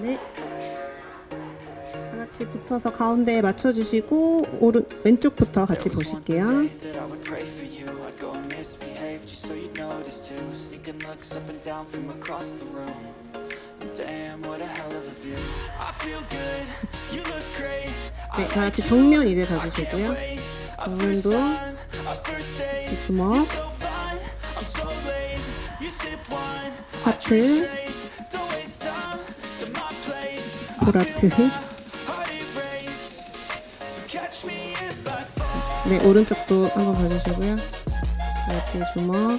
네. 다 같이 붙어서 가운데에 맞춰주시고 오른 왼쪽부터 같이 보실게요. 네, 다 같이 정면 이제 봐주시고요. 정면도 같이 주먹, 하트, 보라트. 네, 오른쪽도 한번 봐주시고요. 다 같이 주먹,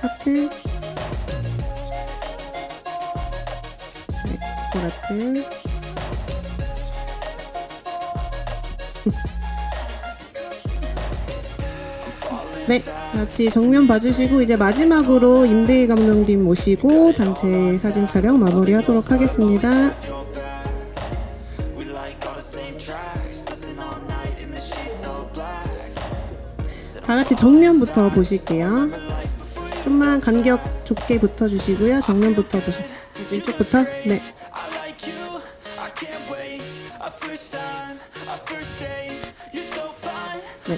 하트, 네, 보라트. 네, 같이 정면 봐주시고 이제 마지막으로 임대희 감독님 모시고 단체 사진 촬영 마무리하도록 하겠습니다. 다 같이 정면부터 보실게요. 좀만 간격 좁게 붙어주시고요. 정면부터 보시. 왼쪽부터. 네.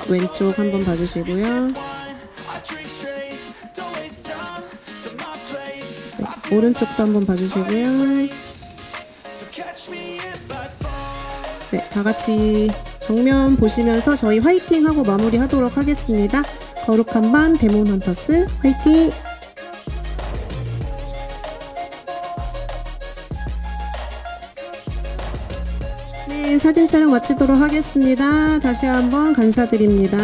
왼쪽 한번 봐주시고요. 네, 오른쪽도 한번 봐주시고요. 네, 다 같이 정면 보시면서 저희 화이팅 하고 마무리 하도록 하겠습니다. 거룩한 밤 데몬 헌터스 화이팅! 네, 사진 촬영 마치도록 하겠습니다. 다시 한번 감사드립니다.